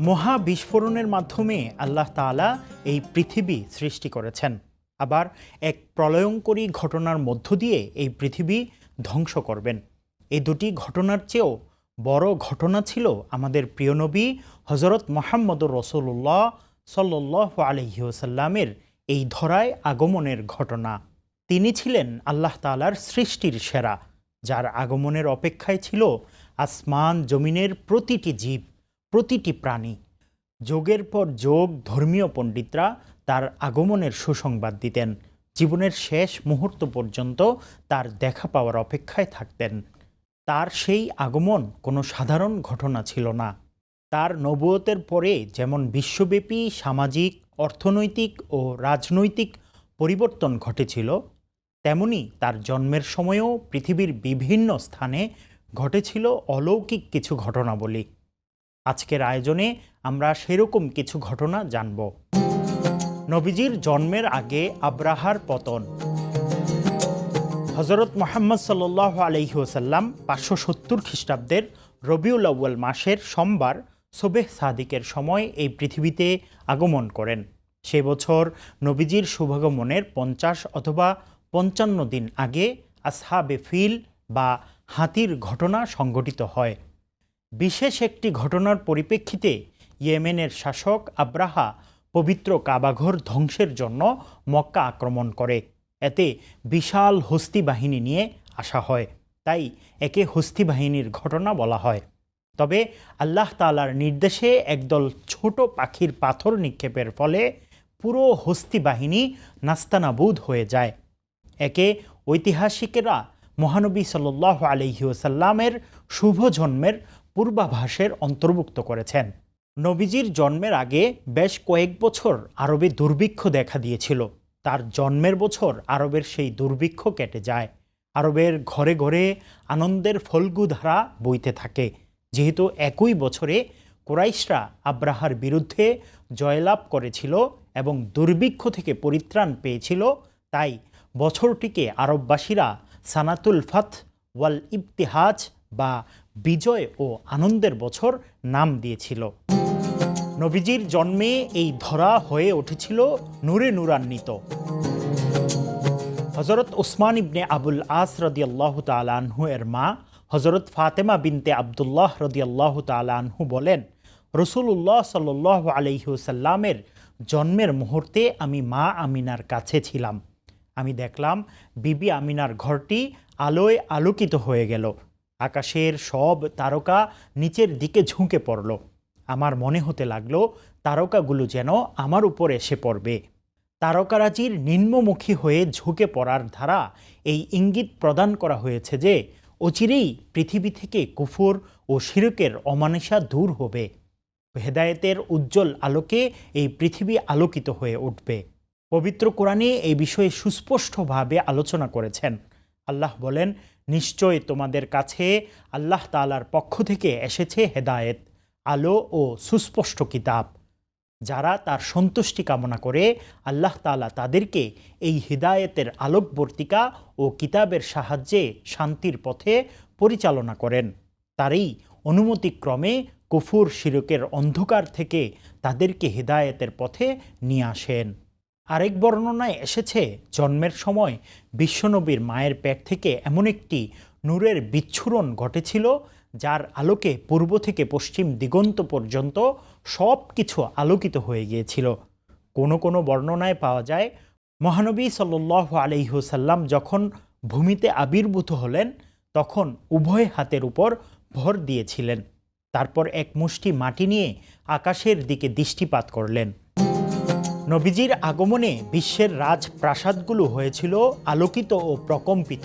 মহা বিস্ফোরণের মাধ্যমে আল্লাহ তাআলা এই পৃথিবী সৃষ্টি করেছেন। আবার এক প্রলয়ঙ্করী ঘটনার মধ্য দিয়ে এই পৃথিবী ধ্বংস করবেন। এই দুটি ঘটনার চেয়েও বড় ঘটনা ছিল আমাদের প্রিয় নবী হজরত মোহাম্মদুর রসুল্লাহ সাল্লাহ আলহিউসাল্লামের এই ধরায় আগমনের ঘটনা। তিনি ছিলেন আল্লাহ তালার সৃষ্টির সেরা, যার আগমনের অপেক্ষায় ছিল আসমান জমিনের প্রতিটি জীব। প্রতিটি প্রাণী। যোগের পর যোগ ধর্মীয় পণ্ডিতরা তার আগমনের সুসংবাদ দিতেন। জীবনের শেষ মুহূর্ত পর্যন্ত তার দেখা পাওয়ার অপেক্ষায় থাকতেন। তার সেই আগমন কোনো সাধারণ ঘটনা ছিল না। তার নবুয়তের পরে যেমন বিশ্বব্যাপী সামাজিক, অর্থনৈতিক ও রাজনৈতিক পরিবর্তন ঘটেছিল, তেমনি তার জন্মের সময়েও পৃথিবীর বিভিন্ন স্থানে ঘটেছিল অলৌকিক কিছু ঘটনাবলী। আজকের আয়োজনে আমরা সেরকম কিছু ঘটনা জানব। নবীজির জন্মের আগে আব্রাহার পতন। হজরত মোহাম্মদ সাল্লাহ আলহিউসাল্লাম পাঁচশো সত্তর খ্রিস্টাব্দের রবিউল আউ্য়াল মাসের সোমবার সোবেহ সাদিকের সময় এই পৃথিবীতে আগমন করেন। সে বছর নবীজির শুভাগমনের পঞ্চাশ অথবা পঞ্চান্ন দিন আগে আসহাবে ফিল বা হাতির ঘটনা সংঘটিত হয়। বিশেষ একটি ঘটনার পরিপ্রেক্ষিতে ইয়েমেনের শাসক আব্রাহা পবিত্র কাবাঘর ধ্বংসের জন্য মক্কা আক্রমণ করে। এতে বিশাল হস্তি বাহিনী নিয়ে আসা হয়। তাই একে হস্তি বাহিনীর ঘটনা বলা হয়। তবে আল্লাহ তালার নির্দেশে একদল ছোট পাখির পাথর নিক্ষেপের ফলে পুরো হস্তি বাহিনী নাস্তানাবুদ হয়ে যায়। একে ঐতিহাসিকেরা মহানবী সাল্লাহ আলহিউসাল্লামের শুভ জন্মের পূর্বাভাসের অন্তর্ভুক্ত করেছেন। নবীজির জন্মের আগে বেশ কয়েক বছর আরবে দুর্ভিক্ষ দেখা দিয়েছিল। তার জন্মের বছর আরবের সেই দুর্ভিক্ষ কেটে যায়। আরবের ঘরে ঘরে আনন্দের ফল্গুধারা বইতে থাকে। যেহেতু একই বছরে কোরাইশরা আব্রাহার বিরুদ্ধে জয়লাভ করেছিল এবং দুর্ভিক্ষ থেকে পরিত্রাণ পেয়েছিল, তাই বছরটিকে আরববাসীরা সানাতুল ফাত ওয়াল ইবতিহাজ বা বিজয় ও আনন্দের বছর নাম দিয়েছিল। নবীজির জন্মে এই ধরা হয়ে উঠেছিল নূরে নূরান্বিত। হজরত ওসমান ইবনে আবুল আস রদিয়াল্লাহ তালানহু এর মা হজরত ফাতেমা বিনতে আবদুল্লাহ রদিয়াল্লাহ তালানহু বলেন রসুল্লাহ সাল্লাহ আলহিউসাল্লামের জন্মের মুহূর্তে আমি মা আমিনার কাছে ছিলাম। আমি দেখলাম বিবি আমিনার ঘরটি আলোয় আলোকিত হয়ে গেল। আকাশের সব তারকা নিচের দিকে ঝুঁকে পড়ল। আমার মনে হতে লাগল, তারকাগুলো যেন আমার উপর এসে পড়বে। তারকারাজির নিম্নমুখী হয়ে ঝুঁকে পড়ার ধারা এই ইঙ্গিত প্রদান করা হয়েছে যে, অচিরেই পৃথিবী থেকে কুফুর ও শিরকের অমানিসা দূর হবে। হেদায়েতের উজ্জ্বল আলোকে এই পৃথিবী আলোকিত হয়ে উঠবে। পবিত্র কোরআনে এই বিষয়ে সুস্পষ্টভাবে আলোচনা করেছেন। আল্লাহ বলেন, নিশ্চয় তোমাদের কাছে আল্লাহ তালার পক্ষ থেকে এসেছে হেদায়েত, আলো ও সুস্পষ্ট কিতাব। যারা তার সন্তুষ্টি কামনা করে, আল্লাহ তালা তাদেরকে এই হৃদায়তের আলোকবর্তিকা ও কিতাবের সাহায্যে শান্তির পথে পরিচালনা করেন। তারই অনুমতিক্রমে কুফুর শিরকের অন্ধকার থেকে তাদেরকে হৃদায়তের পথে নিয়ে আসেন। আরেক বর্ণনায় এসেছে, জন্মের সময় বিশ্বনবীর মায়ের পেট থেকে এমন একটি নূরের বিচ্ছুরণ ঘটেছিল, যার আলোকে পূর্ব থেকে পশ্চিম দিগন্ত পর্যন্ত সব কিছু আলোকিত হয়ে গিয়েছিল। কোনো কোনো বর্ণনায় পাওয়া যায়, মহানবী সাল্লাহ আলহিহসাল্লাম যখন ভূমিতে আবির্ভূত হলেন, তখন উভয় হাতের উপর ভর দিয়েছিলেন। তারপর এক মুষ্টি মাটি নিয়ে আকাশের দিকে দৃষ্টিপাত করলেন। নবীজির আগমনে বিশ্বের রাজপ্রাসাদগুলো হয়েছিল আলোকিত ও প্রকম্পিত।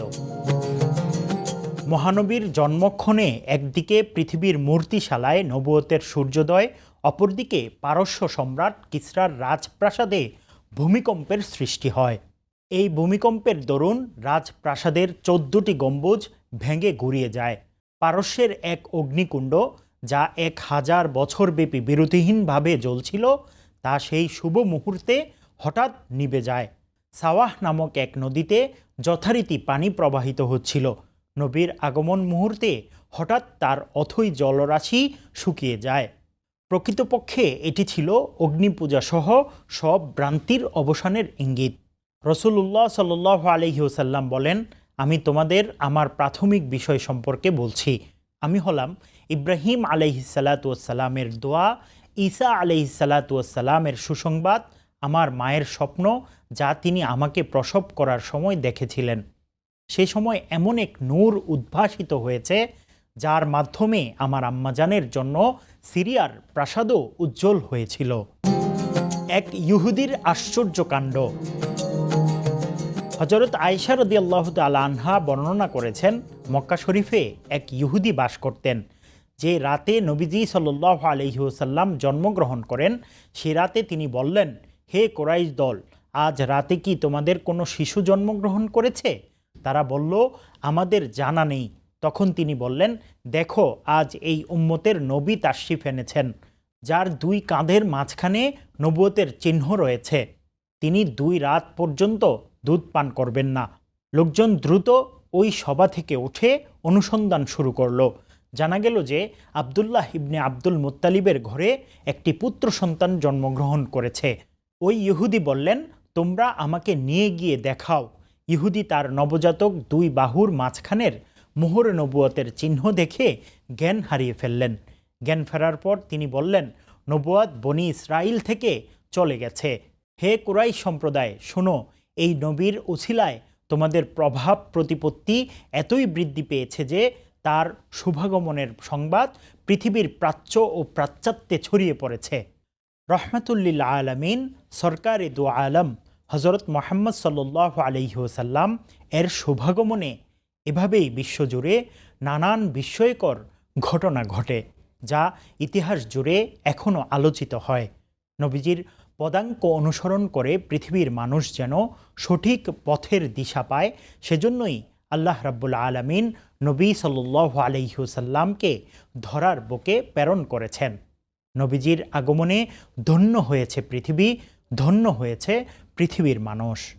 মহানবীর জন্মক্ষণে একদিকে পৃথিবীর মূর্তিশালায় নবুয়তের সূর্যোদয়, অপরদিকে পারস্য সম্রাট কিসরার রাজপ্রাসাদে ভূমিকম্পের সৃষ্টি হয়। এই ভূমিকম্পের দরুন রাজপ্রাসাদের চোদ্দটি গম্বুজ ভেঙে গুড়িয়ে যায়। পারস্যের এক অগ্নিকুণ্ড, যা এক হাজার বছরব্যাপী বিরতিহীনভাবে জ্বলছিল তা সেই শুভ মুহূর্তে হঠাৎ নিভে যায়। সাওয়াহ নামক এক নদীতে যথারীতি পানি প্রবাহিত হচ্ছিল। নবীর আগমন মুহূর্তে হঠাৎ তার অথই জলরাশি শুকিয়ে যায়। প্রকৃতপক্ষে এটি ছিল অগ্নিপূজা সহ সব ভ্রান্তির অবসানের ইঙ্গিত। রসুল্লাহ সাল আলহিউসাল্লাম বলেন, আমি তোমাদের আমার প্রাথমিক বিষয় সম্পর্কে বলছি। আমি হলাম ইব্রাহিম আলহিসাল্লাতুয়াসাল্লামের দোয়া ঈসা আলহিসাল্লাতুয়াসাল্লামের সুসংবাদ আমার মায়ের স্বপ্ন যা তিনি আমাকে প্রসব করার সময় দেখেছিলেন। সে সময় এমন এক নূর উদ্ভাসিত হয়েছে যার মাধ্যমে আমার আম্মাজানের জন্য সিরিয়ার প্রাসাদও উজ্জ্বল হয়েছিল। এক ইহুদির আশ্চর্যকাণ্ড হজরত আয়সা আল্লাহ আনহা বর্ণনা করেছেন, মক্কা শরীফে এক ইহুদি বাস করতেন। যে রাতে নবীজি সাল্লাহ আলহিউসাল্লাম জন্মগ্রহণ করেন, সে রাতে তিনি বললেন, হে কোরাইশ দল, আজ রাতে কি তোমাদের কোনো শিশু জন্মগ্রহণ করেছে? তারা বলল, আমাদের জানা নেই। তখন তিনি বললেন, দেখো, আজ এই উম্মতের নবী তাশরিফ এনেছেন, যার দুই কাঁধের মাঝখানে নবুয়তের চিহ্ন রয়েছে। তিনি দুই রাত পর্যন্ত দুধ পান করবেন না। লোকজন দ্রুত ওই সভা থেকে উঠে অনুসন্ধান শুরু করল। জানা গেল যে আবদুল্লাহ ইবনে আব্দুল মুত্তালিবের ঘরে একটি পুত্র সন্তান জন্মগ্রহণ করেছে। ওই ইহুদি বললেন, তোমরা আমাকে নিয়ে গিয়ে দেখাও। ইহুদি তার নবজাতক দুই বাহুর মাঝখানের মোহর নবুয়তের চিহ্ন দেখে জ্ঞান হারিয়ে ফেললেন। জ্ঞান ফেরার পর তিনি বললেন, নবুয়াত বনি ইসরাইল থেকে চলে গেছে। হে কুরাই সম্প্রদায়, শোনো, এই নবীর উছিলায় তোমাদের প্রভাব, প্রতিপত্তি এতই বৃদ্ধি পেয়েছে যে তার শুভাগমনের সংবাদ পৃথিবীর প্রাচ্য ও প্রাচ্যাত্যে ছড়িয়ে পড়েছে। রহমতুল্লিল আলমিন সরকারে দু আলম হজরত মোহাম্মদ সাল্লাহ আলহিহসাল্লাম এর শুভাগমনে এভাবেই বিশ্বজুড়ে নানান বিস্ময়কর ঘটনা ঘটে, যা ইতিহাস জুড়ে এখনও আলোচিত হয়। নবীজির পদাঙ্ক অনুসরণ করে পৃথিবীর মানুষ যেন সঠিক পথের দিশা পায়, সেজন্যই আল্লাহ রাব্বুল আলমিন নবী সাল্লাহ আলহিহসাল্লামকে ধরার বুকে প্রেরণ করেছেন। নবীজির আগমনে ধন্য হয়েছে পৃথিবী, ধন্য হয়েছে পৃথিবীর মানুষ।